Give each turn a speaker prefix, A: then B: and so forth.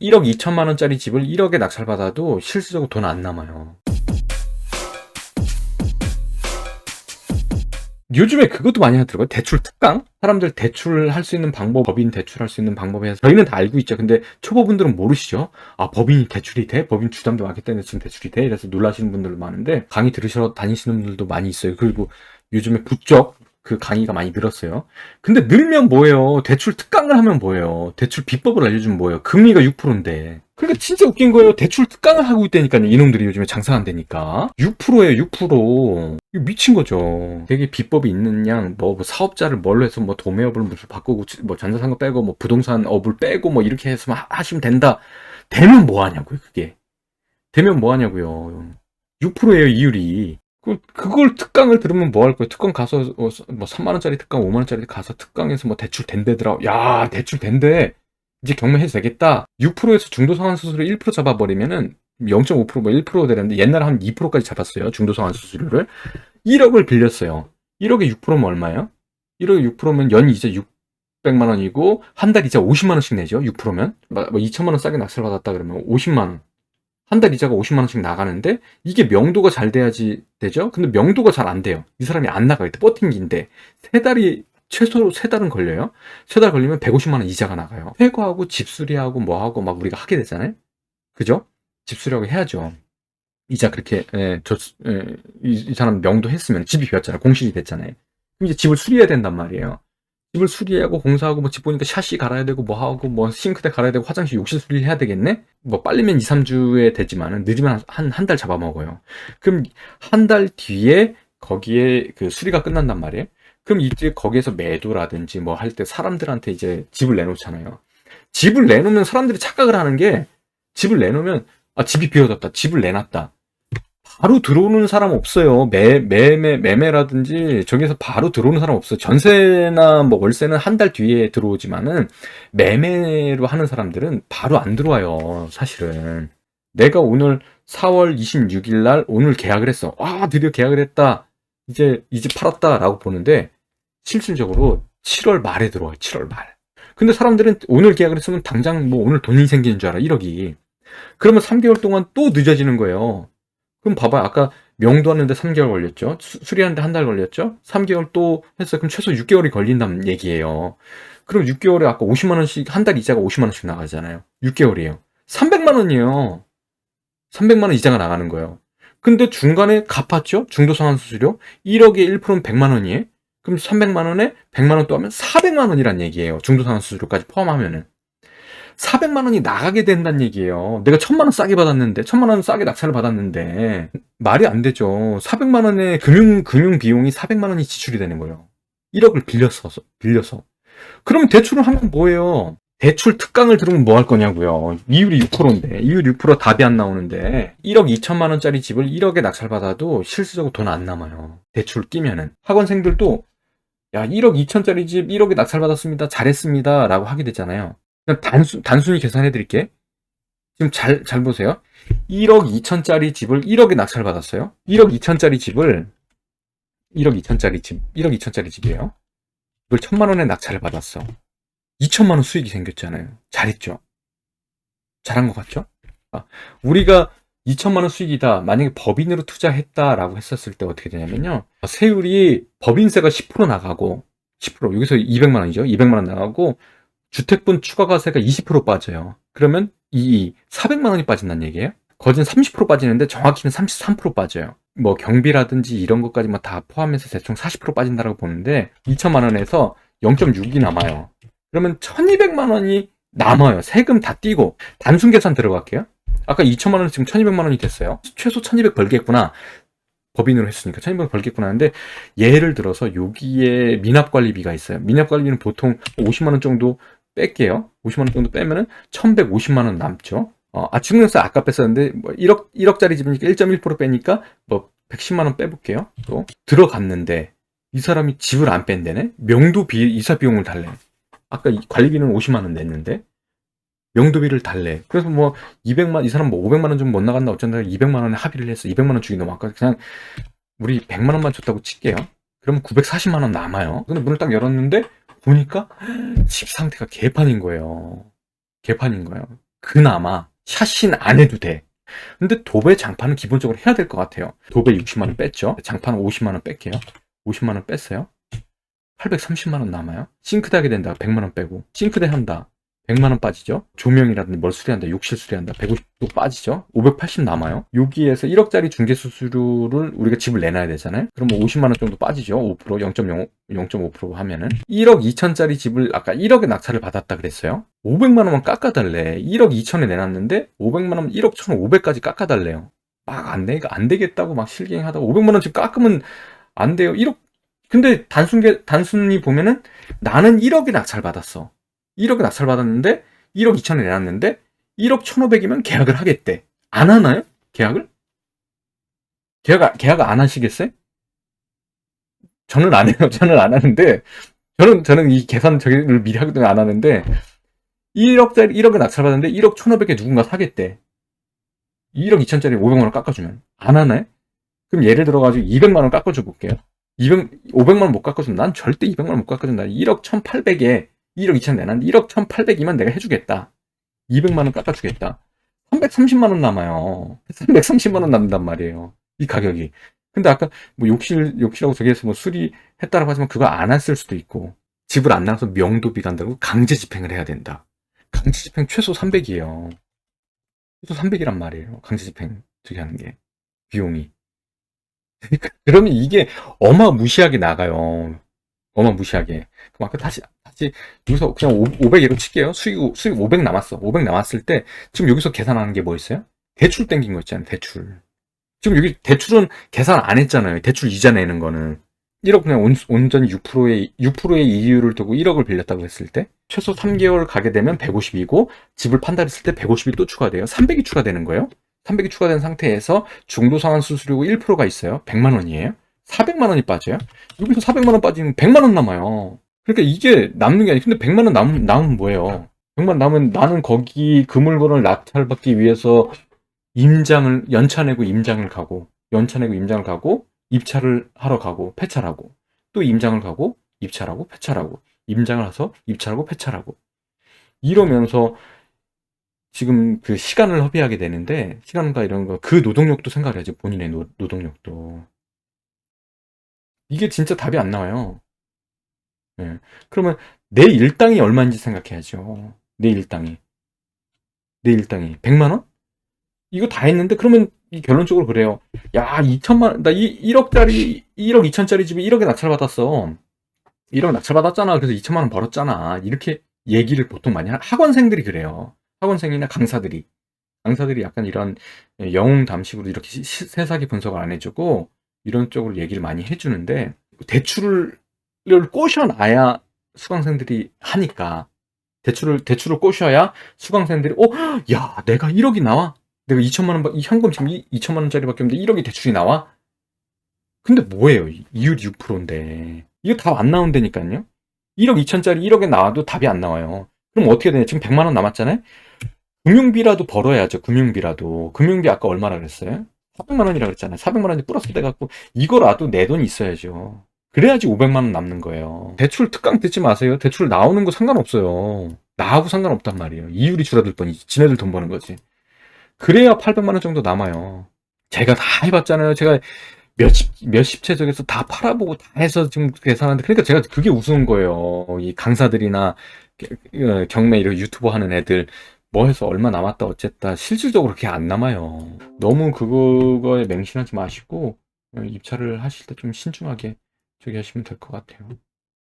A: 1억 2천만 원짜리 집을 1억에 낙찰받아도 실질적으로 돈 안 남아요. 요즘에 그것도 많이 하더라고요. 대출 특강? 사람들 대출할 수 있는 방법, 법인 대출할 수 있는 방법에 서 저희는 다 알고 있죠. 근데 초보분들은 모르시죠? 아, 법인이 대출이 돼? 법인 주담도 많기 때문에 지금 대출이 돼? 이래서 놀라시는 분들 많은데 강의 들으시러 다니시는 분들도 많이 있어요. 그리고 요즘에 부쩍 그 강의가 많이 늘었어요. 근데 늘면 뭐예요? 대출 특강을 하면 뭐예요? 대출 비법을 알려주면 뭐예요? 금리가 6%인데. 그러니까 진짜 웃긴 거예요. 대출 특강을 하고 있다니까요. 이놈들이 요즘에 장사 안 되니까. 6%예요, 6%. 이거 미친 거죠. 되게 비법이 있는 양, 뭐, 뭐 사업자를 뭘로 해서 뭐 도매업을 무슨 바꾸고, 뭐 전자상거 빼고, 뭐 부동산 업을 빼고, 뭐 이렇게 해서 하- 하시면 된다. 되면 뭐 하냐고요, 그게. 되면 뭐 하냐고요. 6%예요, 이율이. 그, 그걸 특강을 들으면 뭐 할 거예요? 특강 가서, 어, 뭐, 3만원짜리 특강, 5만원짜리 가서 특강에서 뭐 대출 된대더라. 야, 대출 된대. 이제 경매해도 되겠다. 6%에서 중도상환 수수료 1% 잡아버리면은 0.5%, 뭐 1% 되는데 옛날에 한 2%까지 잡았어요. 중도상환 수수료를. 1억을 빌렸어요. 1억에 6%면 얼마예요? 1억에 6%면 연 이자 600만 원이고 한 달 이자 50만 원씩 내죠. 6%면. 뭐 2천만 원 싸게 낙찰 받았다 그러면 50만 원. 한 달 이자가 50만 원씩 나가는데 이게 명도가 잘 돼야지 되죠. 근데 명도가 잘 안 돼요. 이 사람이 안 나가요. 버팅기인데 세 달이 최소 세 달은 걸려요. 세 달 걸리면 150만 원 이자가 나가요. 퇴거하고 집수리하고 뭐하고 막 우리가 하게 되잖아요. 그죠? 집수리하고 해야죠. 이자 그렇게 예, 저, 예, 이, 이 사람 명도 했으면 집이 비었잖아요. 공실이 됐잖아요. 그럼 이제 집을 수리해야 된단 말이에요. 집을 수리하고 공사하고 뭐 집 보니까 샤시 갈아야 되고 뭐 하고 뭐 싱크대 갈아야 되고 화장실 욕실 수리를 해야 되겠네? 뭐 빨리면 2, 3주에 되지만은 늦으면 한 한 달 잡아먹어요. 그럼 한 달 뒤에 거기에 그 수리가 끝난단 말이에요. 그럼 이제 거기에서 매도라든지 뭐 할 때 사람들한테 이제 집을 내놓잖아요. 집을 내놓으면 사람들이 착각을 하는 게 집을 내놓으면 아 집이 비어졌다. 집을 내놨다. 바로 들어오는 사람 없어요. 매, 매매, 매매라든지 저기서 바로 들어오는 사람 없어요. 전세나 뭐 월세는 한 달 뒤에 들어오지만은 매매로 하는 사람들은 바로 안 들어와요. 사실은. 내가 오늘 4월 26일 날 오늘 계약을 했어. 아, 드디어 계약을 했다. 이제, 이제 팔았다 라고 보는데 실질적으로 7월 말에 들어와요. 7월 말. 근데 사람들은 오늘 계약을 했으면 당장 뭐 오늘 돈이 생기는 줄 알아. 1억이. 그러면 3개월 동안 또 늦어지는 거예요. 그럼 봐봐요. 아까 명도 왔는데 3개월 걸렸죠. 수- 수리하는데 한 달 걸렸죠. 3개월 또 했어. 그럼 최소 6개월이 걸린다는 얘기예요. 그럼 6개월에 아까 50만 원씩 한 달 이자가 50만 원씩 나가잖아요. 6개월이에요. 300만 원이에요. 300만 원 이자가 나가는 거예요. 근데 중간에 갚았죠? 중도상환 수수료 1억에 1%면 100만 원이에요. 그럼 300만 원에 100만 원 또 하면 400만 원이란 얘기예요. 중도상환 수수료까지 포함하면은. 400만 원이 나가게 된다는 얘기예요. 내가 1000만 원 싸게 받았는데, 1000만 원 싸게 낙찰을 받았는데, 말이 안 되죠. 400만 원의 금융, 금융 비용이 400만 원이 지출이 되는 거예요. 1억을 빌려서, 빌려서. 그러면 대출을 하면 뭐예요? 대출 특강을 들으면 뭐 할 거냐고요. 이율이 6%인데, 이율 6% 답이 안 나오는데, 1억 2천만 원짜리 집을 1억에 낙찰받아도 실질적으로 돈 안 남아요. 대출 끼면은. 학원생들도, 야, 1억 2천짜리 집 1억에 낙찰받았습니다. 잘했습니다. 라고 하게 되잖아요. 그냥 단순, 단순히 계산해 드릴게. 지금 잘, 잘 보세요. 1억 2천짜리 집을 1억에 낙찰받았어요. 1억 2천짜리 집을, 1억 2천짜리 집, 1억 2천짜리 집이에요. 이걸 천만 원에 낙찰을 받았어. 2천만 원 수익이 생겼잖아요. 잘했죠? 잘한 것 같죠? 아, 우리가 2천만 원 수익이다. 만약에 법인으로 투자했다라고 했었을 때 어떻게 되냐면요. 세율이 법인세가 10% 나가고 10% 여기서 200만 원이죠. 200만 원 나가고 주택분 추가가세가 20% 빠져요. 그러면 이 400만 원이 빠진다는 얘기예요. 거진 30% 빠지는데 정확히는 33% 빠져요. 뭐 경비라든지 이런 것까지만 다 포함해서 대충 40% 빠진다라고 보는데 2천만 원에서 0.6이 남아요. 그러면 1200만 원이 남아요. 세금 다 띄고 단순 계산 들어갈게요. 아까 2천만 원 지금 1200만 원이 됐어요. 최소 1200 벌겠구나. 법인으로 했으니까 1200 벌겠구나 하는데 예를 들어서 여기에 미납 관리비가 있어요. 미납 관리비는 보통 50만 원 정도 뺄게요. 50만 원 정도 빼면은 1150만 원 남죠. 어, 아, 증명세 아까 뺐었는데, 뭐, 1억, 1억짜리 집이니까 1.1% 빼니까, 뭐, 110만 원 빼볼게요. 또. 들어갔는데, 이 사람이 집을 안 뺀대네? 명도 비, 이사 비용을 달래. 아까 이 관리비는 50만 원 냈는데, 명도비를 달래. 그래서 뭐, 200만, 이 사람 뭐 500만 원 좀 못 나간다 어쩐다 200만 원에 합의를 했어. 200만 원 주기 너무 아까 그냥, 우리 100만 원만 줬다고 칠게요. 그러면 940만 원 남아요. 근데 문을 딱 열었는데, 보니까, 집 상태가 개판인 거예요. 개판인 거예요. 그나마 샷신 안 해도 돼. 근데 도배 장판은 기본적으로 해야 될 것 같아요. 도배 60만원 뺐죠. 장판 50만원 뺄게요. 50만원 뺐어요. 830만원 남아요. 싱크대 하게 된다. 100만원 빼고. 싱크대 한다. 100만원 빠지죠. 조명이라든지 뭘 수리한다. 욕실 수리한다. 150도 빠지죠. 580 남아요. 여기에서 1억짜리 중개수수료를 우리가 집을 내놔야 되잖아요. 그러면 50만원 정도 빠지죠. 5% 0.05 0.5% 하면은 1억 2천짜리 집을 아까 1억에 낙찰을 받았다 그랬어요. 500만 원만 깎아달래. 1억 2천에 내놨는데 500만 원 1억 1,500까지 깎아달래요. 막 안 돼, 안 되겠다고 막 실갱하다가 500만 원 지금 깎으면 안 돼요. 1억 근데 단순 단순히 보면은 나는 1억에 낙찰 받았어. 1억에 낙찰 받았는데 1억 2천에 내놨는데 1억 1,500이면 계약을 하겠대. 안 하나요? 계약을? 계약 계약 안 하시겠어요? 저는 안 해요. 저는 안 하는데 저는 저는 이 계산 저기를 미리 하거든요. 안 하는데 1억짜리 1억에 낙찰받았는데 1억 1,500에 누군가 사겠대. 1억 2천짜리 500만 원 깎아주면 안 하나요? 그럼 예를 들어가지고 200만 원 깎아줘 볼게요. 200, 500만 원 못 깎아주면 난 절대 200만 원 못 깎아준다. 1억 1,800에 1억 2천 내놨는데 1억 1,800이면 내가 해주겠다. 200만 원 깎아주겠다. 330만 원 남아요. 330만 원 남는단 말이에요. 이 가격이. 근데 아까 뭐 욕실 욕실하고 저기에서 뭐 수리했다라고 하지만 그거 안 했을 수도 있고 집을 안 나가서 명도비 간다고 강제 집행을 해야 된다. 강제 집행 최소 300이에요. 최소 300이란 말이에요. 강제 집행 저기 하는 게 비용이. 그러면 이게 어마무시하게 나가요. 어마무시하게. 그럼 아까 다시 다시 여기서 그냥 500으로 칠게요. 수익 수익 500 남았어. 500 남았을 때 지금 여기서 계산하는 게 뭐 있어요? 대출 땡긴 거 있잖아요. 대출. 지금 여기 대출은 계산 안 했잖아요. 대출 이자 내는 거는 1억 그냥 온, 온전히 6%의 6%의 이율을 두고 1억을 빌렸다고 했을 때 최소 3개월 가게 되면 150이고 집을 판다 했을 때 150이 또 추가돼요. 300이 추가되는 거예요. 300이 추가된 상태에서 중도 상환 수수료가 1%가 있어요. 100만 원이에요. 400만 원이 빠져요. 여기서 400만 원 빠지면 100만 원 남아요. 그러니까 이게 남는 게 아니고 근데 100만 원 남, 남으면 뭐예요? 100만 남은 나는 거기 그 물건을 낙찰받기 위해서 임장을 연차 내고 임장을 가고 연차 내고 임장을 가고 입찰을 하러 가고 폐찰하고 또 임장을 가고 입찰하고 폐찰하고 임장을 해서 입찰하고 폐찰하고 이러면서 지금 그 시간을 허비하게 되는데 시간과 이런 거 그 노동력도 생각을 해야지 본인의 노, 노동력도 이게 진짜 답이 안 나와요. 예. 그러면 내 일당이 얼마인지 생각해야죠. 내 일당이 내 일당이 100만 원? 이거 다 했는데 그러면 이 결론적으로 그래요. 야 2천만 원, 나이 1억짜리 1억 2천짜리 집에 1억에 낙찰 받았어. 1억 낙찰 받았잖아. 그래서 2천만 원 벌었잖아. 이렇게 얘기를 보통 많이 하, 학원생들이 그래요. 학원생이나 강사들이 강사들이 약간 이런 영웅 담식으로 이렇게 시, 세사기 분석을 안 해주고 이런 쪽으로 얘기를 많이 해주는데 대출을 꼬셔놔야 수강생들이 하니까 대출을 대출을 꼬셔야 수강생들이 어, 야 내가 1억이 나와 내가 2천만 원, 이 현금 지금 2천만 원짜리밖에 없는데 1억이 대출이 나와? 근데 뭐예요? 이율 6%인데. 이거 답 안 나온다니까요? 1억 2천짜리 1억에 나와도 답이 안 나와요. 그럼 어떻게 되냐? 지금 100만 원 남았잖아요? 금융비라도 벌어야죠. 금융비라도. 금융비 아까 얼마나 그랬어요? 400만 원이라 그랬잖아요. 400만 원이 플러스 돼갖고 이거라도 내 돈이 있어야죠. 그래야지 500만 원 남는 거예요. 대출 특강 듣지 마세요. 대출 나오는 거 상관없어요. 나하고 상관없단 말이에요. 이율이 줄어들 뿐이지. 지네들 돈 버는 거지. 그래야 800만 원 정도 남아요. 제가 다 해봤잖아요. 제가 몇십, 몇십 채적에서 다 팔아보고 다 해서 지금 계산하는데, 그러니까 제가 그게 우스운 거예요. 이 강사들이나 어, 경매 이런 유튜버 하는 애들, 뭐 해서 얼마 남았다 어쨌다. 실질적으로 그렇게 안 남아요. 너무 그거에 맹신하지 마시고, 어, 입찰을 하실 때 좀 신중하게 저기 하시면 될 것 같아요.